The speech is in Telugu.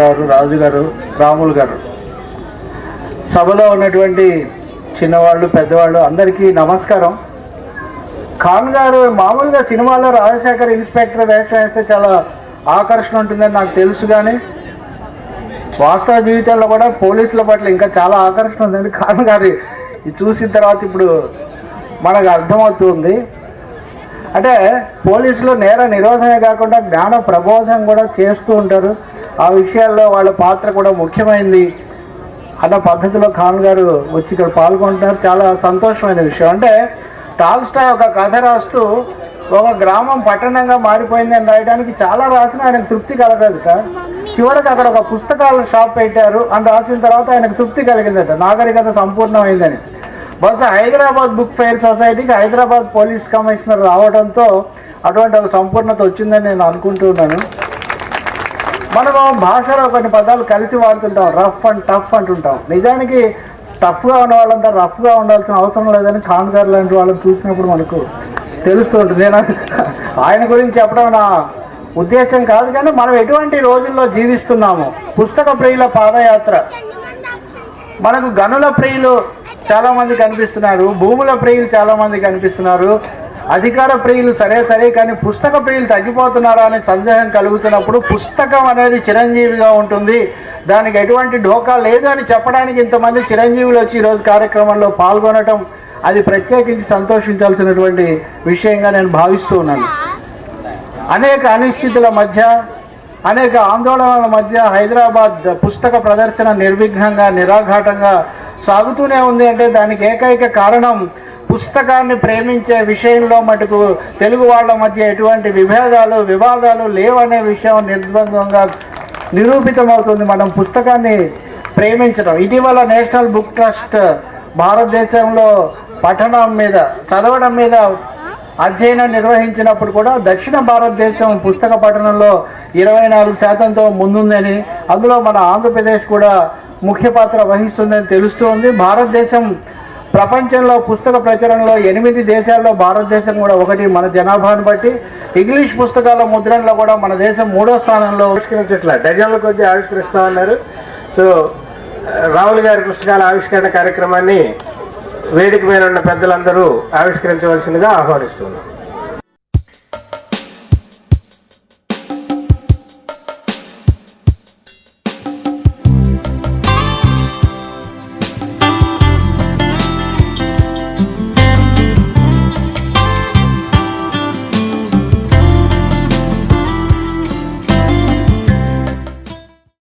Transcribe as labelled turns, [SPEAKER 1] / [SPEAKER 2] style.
[SPEAKER 1] గారు రాజు గారు రాములు గారు. సభలో ఉన్నటువంటి చిన్నవాళ్ళు పెద్దవాళ్ళు అందరికీ నమస్కారం. ఖాన్ గారు మామూలుగా సినిమాలో రాజశేఖర్ ఇన్స్పెక్టర్ వేషం వేస్తే చాలా ఆకర్షణ ఉంటుందని నాకు తెలుసు కానీ వాస్తవ జీవితంలో కూడా పోలీసుల పట్ల ఇంకా చాలా ఆకర్షణ ఉందండి ఖాన్ గారి. ఇది చూసిన తర్వాత ఇప్పుడు మనకు అర్థమవుతుంది. అంటే పోలీసులు నేర నిరోధమే కాకుండా జ్ఞాన ప్రబోధం కూడా చేస్తూ ఉంటారు. ఆ విషయాల్లో వాళ్ళ పాత్ర కూడా ముఖ్యమైనది అన్న పద్ధతిలో ఖాన్ గారు వచ్చి ఇక్కడ పాల్గొంటున్నారు. చాలా సంతోషమైన విషయం. అంటే టాల్స్టాయ్ ఒక కథ రాస్తూ ఒక గ్రామం పట్టణంగా మారిపోయింది అని రాయడానికి చాలా రాసిన ఆయనకు తృప్తి కలగదు సార్ చివరికి అక్కడ ఒక పుస్తకాల షాప్ పెట్టారు అని రాసిన తర్వాత ఆయనకు తృప్తి కలిగిందట. నాగరికత సంపూర్ణమైందని. బహుశా హైదరాబాద్ బుక్ ఫెయిర్ సొసైటీకి హైదరాబాద్ పోలీస్ కమిషనర్ రావడంతో అటువంటి ఒక సంపూర్ణత వచ్చిందని నేను అనుకుంటున్నాను. మనము భాషలో కొన్ని పదాలు కలిసి వాడుతుంటాం. రఫ్ అండ్ టఫ్ అంటుంటాం. నిజానికి టఫ్గా ఉన్న వాళ్ళంతా రఫ్గా ఉండాల్సిన అవసరం లేదని ఖాన్ గారు లాంటి వాళ్ళని చూసినప్పుడు మనకు తెలుస్తుంటుంది నేను ఆయన గురించి చెప్పడం నా ఉద్దేశం కాదు కానీ మనం ఎటువంటి రోజుల్లో జీవిస్తున్నాము పుస్తక ప్రియుల పాదయాత్ర. మనకు గనుల ప్రియులు చాలామంది కనిపిస్తున్నారు భూముల ప్రియులు చాలామంది కనిపిస్తున్నారు. అధికార ప్రియులు సరే సరే కానీ పుస్తక ప్రియులు తగ్గిపోతున్నారా అనే సందేహం కలుగుతున్నప్పుడు పుస్తకం అనేది చిరంజీవిగా ఉంటుంది. దానికి ఎటువంటి ఢోకా లేదు అని చెప్పడానికి ఇంతమంది చిరంజీవులు వచ్చి ఈరోజు కార్యక్రమంలో పాల్గొనటం అది ప్రత్యేకించి సంతోషించాల్సినటువంటి విషయంగా నేను భావిస్తూ ఉన్నాను. అనేక అనిశ్చితుల మధ్య అనేక ఆందోళనల మధ్య హైదరాబాద్ పుస్తక ప్రదర్శన నిర్విఘ్నంగా నిరాఘాటంగా సాగుతూనే ఉంది. అంటే దానికి ఏకైక కారణం పుస్తకాన్ని ప్రేమించే విషయంలో మటుకు తెలుగు వాళ్ళ మధ్య ఎటువంటి విభేదాలు వివాదాలు లేవనే విషయం నిర్బంధంగా నిరూపితమవుతుంది. మనం పుస్తకాన్ని ప్రేమించడం. ఇటీవల నేషనల్ బుక్ ట్రస్ట్ భారతదేశంలో పఠనం మీద చదవడం మీద అధ్యయనం నిర్వహించినప్పుడు కూడా దక్షిణ భారతదేశం పుస్తక పఠనంలో ఇరవై నాలుగు శాతంతో ముందుందని అందులో మన ఆంధ్రప్రదేశ్ కూడా ముఖ్య పాత్ర వహిస్తుందని తెలుస్తోంది. భారతదేశం ప్రపంచంలో పుస్తక ప్రచురణలో ఎనిమిది దేశాల్లో భారతదేశం కూడా ఒకటి మన జనాభాను బట్టి. ఇంగ్లీష్ పుస్తకాల ముద్రణలో కూడా మన దేశం మూడో స్థానంలో
[SPEAKER 2] ఆవిష్కరించట్ల. డజన్ల కొద్దీ ఆవిష్కరిస్తా ఉన్నారు. సో రాహుల్ గారి పుస్తకాల ఆవిష్కరణ కార్యక్రమాన్ని వేదిక మీద ఉన్న పెద్దలందరూ ఆవిష్కరించవలసిందిగా ఆహ్వానిస్తున్నాం